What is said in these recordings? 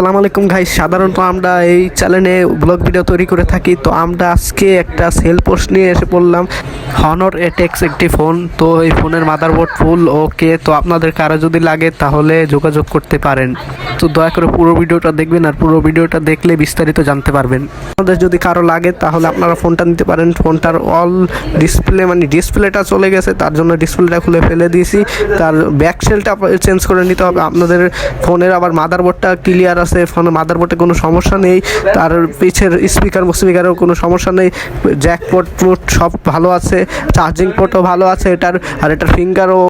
আসসালামু আলাইকুম ভাই সাধারণত আমরা এই চ্যানেলে ব্লগ ভিডিও তৈরি করে থাকি। তো আমরা আজকে একটা সেল পোস্ট নিয়ে এসে পড়লাম। হনর এটেক্স একটি ফোন তো এই ফোনের মাদারবোর্ড ফুল ওকে তো আপনাদের কারও যদি লাগে তাহলে যোগাযোগ করতে পারেন। তো দয়া করে পুরো ভিডিওটা দেখবেন আর পুরো ভিডিওটা দেখলে বিস্তারিত জানতে পারবেন। আপনাদের যদি কারও লাগে তাহলে আপনারা ফোনটা নিতে পারেন। ফোনটার অল ডিসপ্লে মানে ডিসপ্লেটা চলে গেছে। তার জন্য ডিসপ্লেটা খুলে ফেলে দিয়েছি। তার ব্যাক সেলটা চেঞ্জ করে নিতে হবে। আপনাদের ফোনের আবার মাদারবোর্ডটা ক্লিয়ার আছে। ফোনের মাদারবোর্ডে কোনো সমস্যা নেই, তার পিছের স্পিকার স্পিকারেও কোনো সমস্যা নেই জ্যাক পোর্ট পোর্ট সব ভালো আছে চার্জিং পোর্টও ভালো আছে এটার, আর এটার ফিঙ্গারও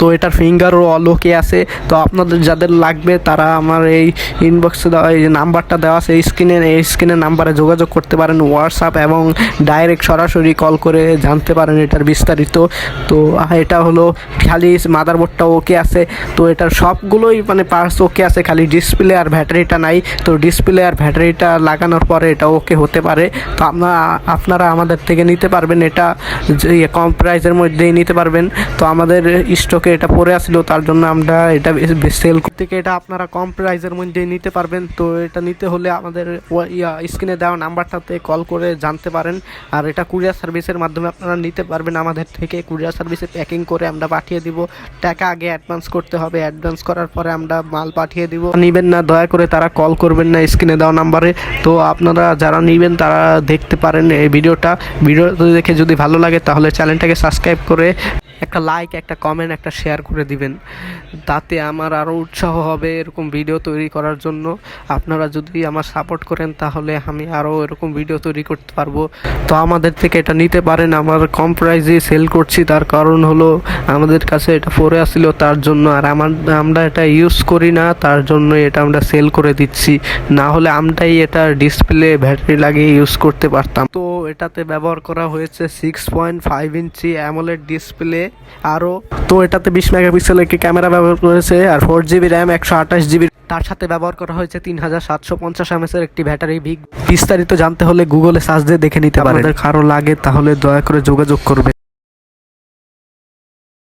তো এটার ফিঙ্গারও অল ওকে আছে। তো আপনাদের যাদের লাগবে, তারা আমার এই ইনবক্সে দেওয়া, এই নাম্বারটা দেওয়া আছে। এই স্ক্রিনে এই স্ক্রিনের নাম্বারে যোগাযোগ করতে পারেন হোয়াটসঅ্যাপ এবং ডাইরেক্ট সরাসরি কল করে জানতে পারেন এটার বিস্তারিত। তো এটা হলো খালি মাদারবোর্ডটা ওকে আছে। তো এটার সবগুলোই মানে পার্টস ওকে আছে, খালি ডিসপ্লে আর ব্যাটারিটা নাই। তো ডিসপ্লে আর ব্যাটারিটা লাগানোর পরে এটা ওকে হতে পারে। তো আপনারা আপনারা আমাদের থেকে নিতে পারবেন এটা কম প্রাইসের মধ্যেই নিতে পারবেন। তো আমাদের স্টকে এটা পরে আসছিল তার জন্য আমরা এটা সেল থেকে এটা আপনারা কম প্রাইসের মধ্যে নিতে পারবেন। তো এটা নিতে হলে আমাদের স্ক্রিনে দেওয়া নাম্বারটাতে কল করে জানতে পারেন। আর এটা কুরিয়ার সার্ভিসের মাধ্যমে আপনারা নিতে পারবেন। আমাদের থেকে কুরিয়ার সার্ভিসে প্যাকিং করে আমরা পাঠিয়ে দিব। টাকা আগে অ্যাডভান্স করতে হবে। অ্যাডভান্স করার পরে আমরা মাল পাঠিয়ে দিব। নেবেন না, দয়া করে তারা কল করবেন না স্ক্রিনে দেওয়া নাম্বারে। তো আপনারা যারা নেবেন, তারা দেখতে পারেন এই ভিডিওটা। ভিডিও দেখে যদি ভালো লাগে, তাহলে চ্যানেলটাকে সাবস্ক্রাইব করে একটা লাইক একটা কমেন্ট একটা শেয়ার করে দিবেন। তাতে আমার আরও উৎসাহ হবে এরকম ভিডিও তৈরি করার জন্য। আপনারা যদি আমার সাপোর্ট করেন, তাহলে আমি আরও এরকম ভিডিও তৈরি করতে পারব। তো আমাদের থেকে এটা নিতে পারেন। আমার কম প্রাইসে সেল করছি। তার কারণ হলো, আমাদের কাছে এটা পরে আসছিল তার জন্য। আর আমার, আমরা এটা ইউজ করি না, তার জন্য এটা আমরা সেল করে দিচ্ছি। না হলে আমরাই এটা ডিসপ্লে ব্যাটারি লাগিয়ে ইউজ করতে পারতাম। তো এটাতে ব্যবহার করা হয়েছে six point five inch AMOLED display আরও তো এটাতে বিশ মেগাপিক্সেলের একটি ক্যামেরা ব্যবহার করেছে আর ফোর জিবি র্যাম একশো আঠাশ জিবি তার সাথে ব্যবহার করা হয়েছে তিন হাজার সাতশো পঞ্চাশ এমএসের একটি ব্যাটারি বিগ বিস্তারিত জানতে হলে গুগলে সার্চ দিয়ে দেখে নিতে পারে কারও লাগে তাহলে দয়া করে যোগাযোগ করবে